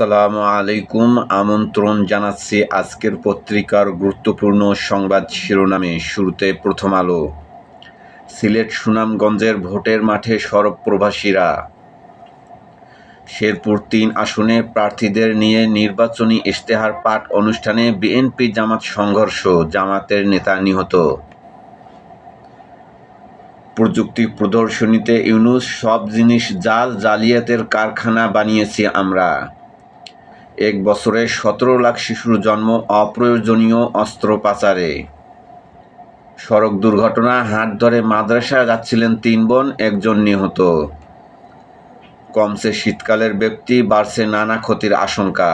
আসসালামু আলাইকুম। আমন্ত্রণ জানাচ্ছি আজকের পত্রিকার গুরুত্বপূর্ণ সংবাদ শিরোনামে। শুরুতে প্রথম আলো। সিলেট সুনামগঞ্জের ভোটের মাঠে সরব প্রবাসীরা। শেরপুর তিন আসনে প্রার্থীদের নিয়ে নির্বাচনী ইশতেহার পাঠ অনুষ্ঠানে বিএনপি জামাত সংঘর্ষ, জামাতের নেতা নিহত। প্রযুক্তি প্রদর্শনীতে ইউনুস সব জিনিস জাল জালিয়াতের কারখানা বানিয়েছি আমরা। এক বছরে সতেরো লাখ শিশুর জন্ম অপ্রয়োজনীয় অস্ত্র পাচারে সড়ক দুর্ঘটনা হাট ধরে মাদ্রাসা যাচ্ছিলেন তিন বোন, একজন নিহত। কমছে শীতকালের ব্যক্তি, বাড়ছে নানা ক্ষতির আশঙ্কা।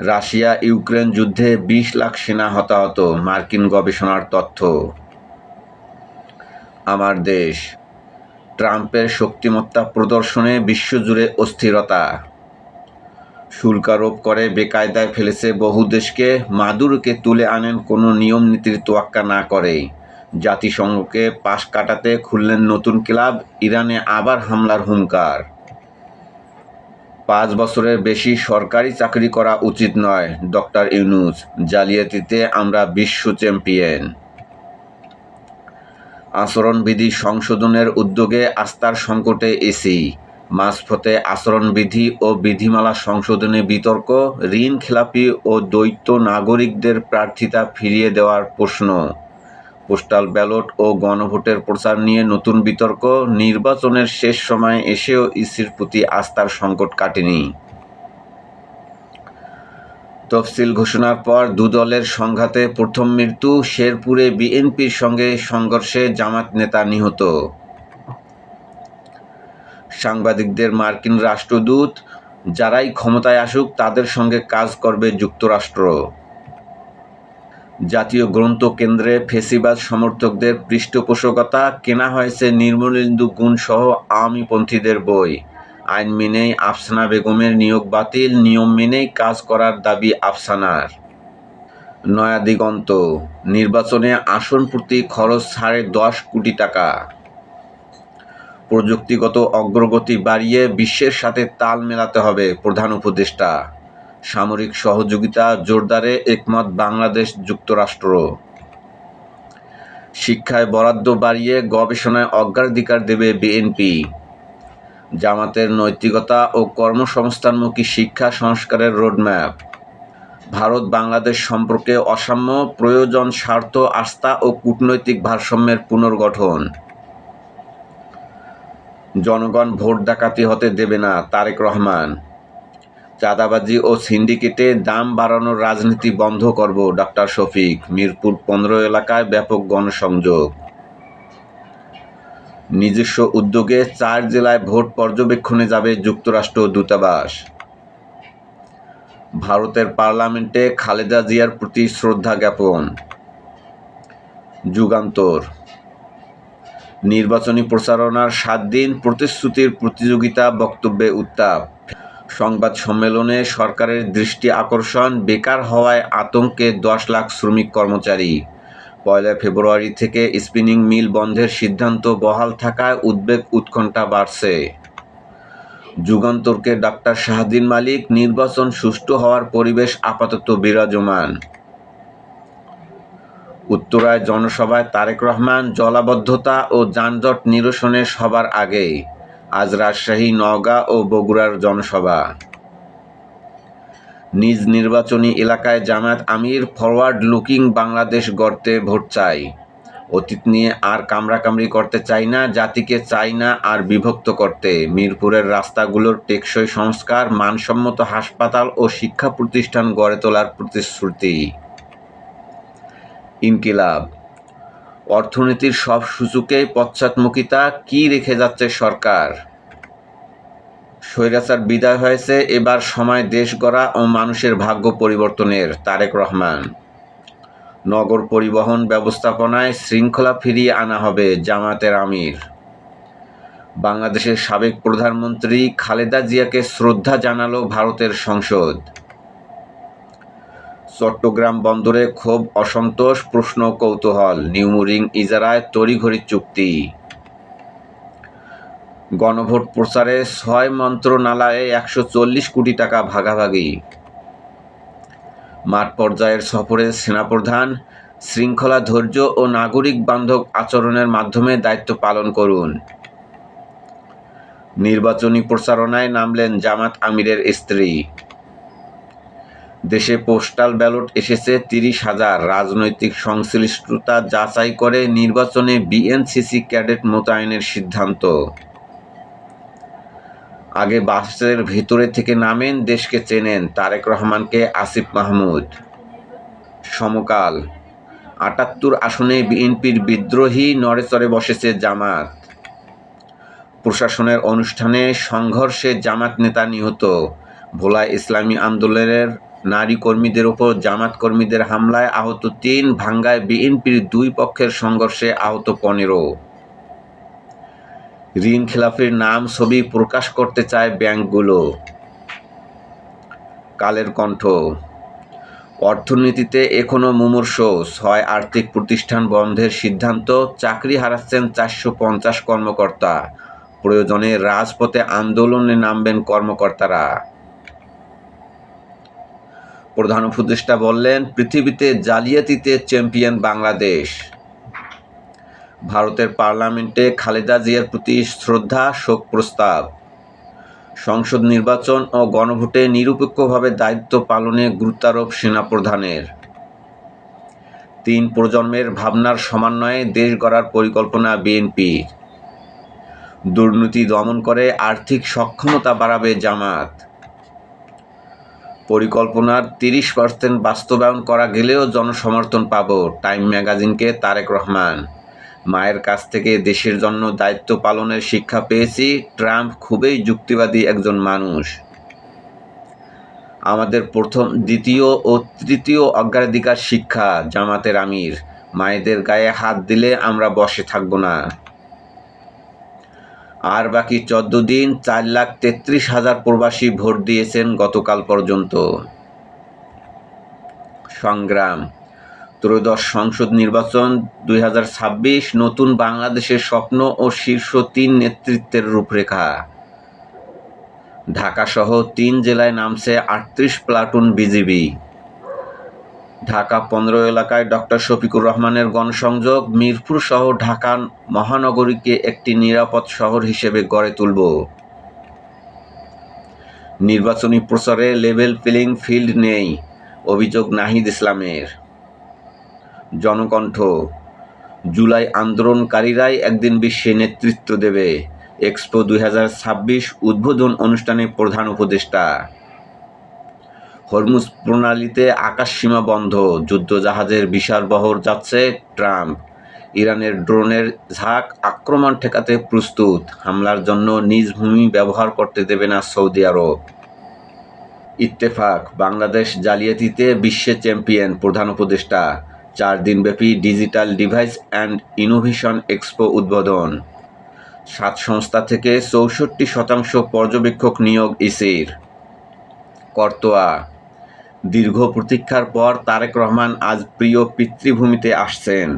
রাশিয়া ইউক্রেন যুদ্ধে বিশ লাখ সেনা হতাহত, মার্কিন গবেষণার তথ্য। আমার দেশ, ট্রাম্পের শক্তিমত্তা প্রদর্শনে বিশ্বজুড়ে অস্থিরতা। শুল্ক আরোপ করে, বেকায়দায় ফেলেছে বহু দেশকে। মাদুরকে তুলে আনেন কোনো নিয়ম নীতির তোয়াক্কা না করেই। জাতিসংঘকে পাশ কাটাতে খুললেন নতুন ক্লাব, ইরানে আবার হামলার হুঙ্কার। পাঁচ বছরের বেশি সরকারি চাকরি করা উচিত নয়, ডক্টর ইউনুস। জালিয়াতিতে আমরা বিশ্ব চ্যাম্পিয়ন। আচরণবিধি সংশোধনের উদ্যোগে আস্থার সংকটে এসি। মাঝপথে আচরণবিধি ও বিধিমালা সংশোধনে বিতর্ক, ঋণ খেলাপি ও দ্বৈত নাগরিকদের প্রার্থিতা ফিরিয়ে দেওয়ার প্রশ্ন। পোস্টাল ব্যালট ও গণভোটের প্রচার নিয়ে নতুন বিতর্ক, নির্বাচনের শেষ সময়ে এসেও ইসির প্রতি আস্থার সংকট কাটেনি। তফসিল ঘোষণার পর দুদলের সংঘাতে প্রথম মৃত্যু শেরপুরে বিএনপির সঙ্গে সংঘর্ষে জামাত নেতা নিহত। সাংবাদিকদের মার্কিন রাষ্ট্রদূত, যারাই ক্ষমতায় আসুক, তাদের সঙ্গে কাজ করবে যুক্তরাষ্ট্র। জাতীয় গ্রন্থ কেন্দ্রে ফেসিবাদ সমর্থকদের পৃষ্ঠপোষকতা, কেনা হয়েছে নির্মলেন্দু গুণ সহ আওয়ামীপন্থীদের বই। আইন মেনেই আফসানা বেগমের নিয়োগ বাতিল, নিয়ম মেনেই কাজ করার দাবি আফসানার। নয়া দিগন্ত, নির্বাচনে আসন প্রতি খরচ সাড়ে দশ কোটি টাকা। প্রযুক্তিগত অগ্রগতি বাড়িয়ে বিশ্বের সাথে তাল মেলাতে হবে, প্রধান উপদেষ্টা। সামরিক সহযোগিতা জোরদারে একমত বাংলাদেশ যুক্তরাষ্ট্র। শিক্ষায় বরাদ্দ বাড়িয়ে গবেষণায় অগ্রাধিকার দেবে বিএনপি। জামাতের নৈতিকতা ও কর্মসংস্থানমুখী শিক্ষা সংস্কারের রোডম্যাপ। ভারত বাংলাদেশ সম্পর্কে অসাম্য, প্রয়োজন স্বার্থ, আস্থা ও কূটনৈতিক ভারসাম্যের পুনর্গঠন। জনগণ ভোট ডাকাতি হতে দেবে না, তারেক রহমান। চাঁদাবাজি ও সিন্ডিকেটে দাম বাড়ানোর রাজনীতি বন্ধ করব ডক্টর শফিক, মিরপুর পনেরো এলাকায় ব্যাপক গণসংযোগ। নিজস্ব উদ্যোগে চার জেলায় ভোট পর্যবেক্ষণে যাবে যুক্তরাষ্ট্র দূতাবাস। ভারতের পার্লামেন্টে খালেদা জিয়ার প্রতি শ্রদ্ধা জ্ঞাপন। যুগান্তর। নির্বাচনী প্রচারণার সাত দিন প্রতিশ্রুতির প্রতিযোগিতা বক্তব্যে উত্তাপ। সংবাদ সম্মেলনে সরকারের দৃষ্টি আকর্ষণ বেকার হওয়ায় আতঙ্কে দশ লাখ শ্রমিক কর্মচারী। পয়লা ফেব্রুয়ারি থেকে স্পিনিং মিল বন্ধের সিদ্ধান্ত বহাল থাকায় উদ্বেগ উৎকণ্ঠা বাড়ছে। যুগান্তরকে ডাক্তার শাহদিন মালিক, নির্বাচন সুষ্ঠু হওয়ার পরিবেশ আপাতত বিরাজমান। উত্তরায় জনসভায় তারেক রহমান, জলাবদ্ধতা ও যানজট নিরসনে সবার আগে। আজ রাজশাহী, নওগাঁ ও বগুড়ার জনসভা। নিজ নির্বাচনী এলাকায় জামায়াত আমির ফরওয়ার্ড লুকিং বাংলাদেশ গড়তে ভোট চাই অতীত নিয়ে আর কামড়াকামড়ি করতে চাই না, জাতিকে চাই না আর বিভক্ত করতে। মিরপুরের রাস্তাগুলোর টেকসই সংস্কার, মানসম্মত হাসপাতাল ও শিক্ষা প্রতিষ্ঠান গড়ে তোলার প্রতিশ্রুতি। ইনকিলাব। অর্থনীতির সব সূচকেই পশ্চাৎমুখিতা কি রেখে যাচ্ছে সরকার? স্বৈরাচার বিদায় হয়েছে, এবার সময় দেশ গড়া ও মানুষের ভাগ্য পরিবর্তনের, তারেক রহমান। নগর পরিবহন ব্যবস্থাপনায় শৃঙ্খলা ফিরিয়ে আনা হবে জামায়াতের আমির। বাংলাদেশের সাবেক প্রধানমন্ত্রী খালেদা জিয়াকে শ্রদ্ধা জানালো ভারতের সংসদ। চট্টগ্রাম বন্দরে ক্ষোভ অসন্তোষ, প্রশ্ন, কৌতূহল। নিউমুরিং ইজারায় তড়িঘড়ি চুক্তি। গণভোট প্রচারে ছয় মন্ত্রণালয়ে একশো চল্লিশ কোটি টাকা ভাগাভাগি। মাঠ পর্যায়ের সফরে সেনাপ্রধান, শৃঙ্খলা ধৈর্য ও নাগরিক বান্ধব আচরণের মাধ্যমে দায়িত্ব পালন করুন। নির্বাচনী প্রচারণায় নামলেন জামাত আমিরের স্ত্রী। দেশে পোস্টাল ব্যালট এসেছে তিরিশ হাজার। রাজনৈতিক সংশ্লিষ্টতা যাচাই করে নির্বাচনে বিএনসিসি ক্যাডেট মোতায়েনের সিদ্ধান্ত। আগে বাসের ভিতরে থেকে নামেন, দেশকে চেনেন তারেক রহমানকে আসিফ মাহমুদ। সমকাল, আটাত্তর আসনে বিএনপির বিদ্রোহী নড়েচড়ে বসেছে জামাত। প্রশাসনের অনুষ্ঠানে সংঘর্ষে জামাত নেতা নিহত। ভোলা ইসলামী আন্দোলনের নারী কর্মীদের ওপর জামাত কর্মীদের হামলায় আহত তিন, ভাঙ্গায় বিএনপির দুই পক্ষের সংঘর্ষে আহত পনেরো। ঋণ খেলাফির নাম ছবি প্রকাশ করতে চায় ব্যাংকগুলো। কালের কণ্ঠ। অর্থনীতিতে এখনও মুমূর্ষ, ছয় আর্থিক প্রতিষ্ঠান বন্ধের সিদ্ধান্ত, চাকরি হারাচ্ছেন চারশো পঞ্চাশ কর্মকর্তা। প্রয়োজনে রাজপথে আন্দোলনে নামবেন কর্মকর্তারা। প্রধান উপদেষ্টা বললেন, পৃথিবীতে জালিয়াতিতে চ্যাম্পিয়ন বাংলাদেশ। ভারতের পার্লামেন্টে খালেদা জিয়ার প্রতি শ্রদ্ধা, শোক প্রস্তাব। সংসদ নির্বাচন ও গণভোটে নিরপেক্ষভাবে দায়িত্ব পালনে গুরুত্বারোপ সেনাপ্রধানের। তিন প্রজন্মের ভাবনার সমন্বয়ে দেশ গড়ার পরিকল্পনা বিএনপির দুর্নীতি দমন করে আর্থিক সক্ষমতা বাড়াবে জামাত। পরিকল্পনার তিরিশ পার্সেন্ট বাস্তবায়ন করা গেলেও জনসমর্থন পাব, টাইম ম্যাগাজিনকে তারেক রহমান। মায়ের কাছ থেকে দেশের জন্য দায়িত্ব পালনের শিক্ষা পেয়েছি, ট্রাম্প খুবই যুক্তিবাদী একজন মানুষ। আমাদের প্রথম, দ্বিতীয় ও তৃতীয় অগ্রাধিকার শিক্ষা, জামাতের আমির। মায়েদের গায়ে হাত দিলে আমরা বসে থাকব না। আর বাকি চোদ্দ দিন চার লাখ তেত্রিশ হাজার প্রবাসী ভোট দিয়েছেন গতকাল পর্যন্ত। সংগ্রাম। ত্রয়োদশ সংসদ নির্বাচন দুই হাজার ছাব্বিশ, নতুন বাংলাদেশের স্বপ্ন ও শীর্ষ তিন নেতৃত্বের রূপরেখা। ঢাকাসহ তিন জেলায় নামছে আটত্রিশ প্লাটুন বিজিবি। ঢাকা পনেরো এলাকায় ডক্টর শফিকুর রহমানের গণসংযোগ, মিরপুর সহ ঢাকা মহানগরীকে একটি নিরাপদ শহর হিসেবে গড়ে তুলব। নির্বাচনী প্রচারে লেভেল প্লেইং ফিল্ড নেই, অভিযোগ নাহিদ ইসলামের। জনকণ্ঠ, জুলাই আন্দোলনকারীরাই একদিন বিশ্বে নেতৃত্ব দেবে, এক্সপো দুই হাজার ছাব্বিশ উদ্বোধন অনুষ্ঠানে প্রধান উপদেষ্টা। হরমুজ প্রণালীতে আকাশসীমা বন্ধ, যুদ্ধজাহাজের বিশাল বহর যাচ্ছে ট্রাম্প। ইরানের ড্রোনের ঝাঁক আক্রমণ ঠেকাতে প্রস্তুত, হামলার জন্য নিজ ভূমি ব্যবহার করতে দেবে না সৌদি আরব। ইত্তেফাক, বাংলাদেশ জালিয়াতিতে বিশ্বে চ্যাম্পিয়ন, প্রধান উপদেষ্টা। চার দিনব্যাপী digital device and innovation expo উদ্বোধন। সাত সংস্থা থেকে চৌষট্টি শতাংশ পর্যবেক্ষক নিয়োগ ইসির। কর্তোয়া দীর্ঘ প্রতীক্ষার পর তারেক রহমান আজ প্রিয় পিতৃভূমিতে আসছেন।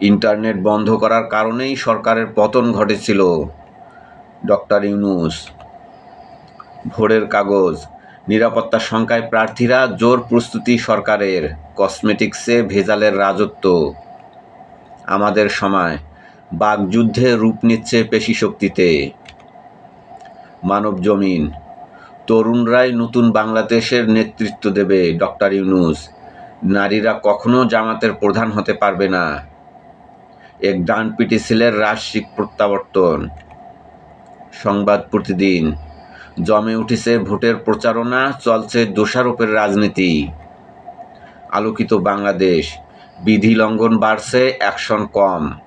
ইন্টারনেট বন্ধ করার কারণেই সরকারের পতন ঘটেছিল। ডক্টর ইউনুস, ভোরের কাগজ নিরাপত্তা সংখ্যায় প্রার্থীরা জোর প্রস্তুতি সরকারের, কসমেটিক্সে ভেজালের রাজত্ব। আমাদের সময় বাগযুদ্ধে রূপ নিচ্ছে পেশি শক্তিতে মানব জমিন তরুণরাই নতুন বাংলাদেশের নেতৃত্ব দেবে, ডক্টর ইউনুস। নারীরা কখনো জামাতের প্রধান হতে পারবে না। এক ডানপিটি ছেলের রাজসিক প্রত্যাবর্তন। সংবাদ প্রতিদিন। জমে উঠেছে ভোটের প্রচারণা, চলছে দোষারোপের রাজনীতি। আলোকিত বাংলাদেশ। বিধি লঙ্ঘন বাড়ছে, অ্যাকশন কম।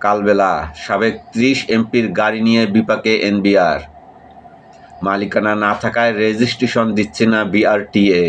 কালবেলা, সাবেক ত্রিশ এমপির গাড়ি নিয়ে বিপাকে এনবিআর। মালিকানা না থাকায় রেজিস্ট্রেশন দিচ্ছে না বিআরটিএ।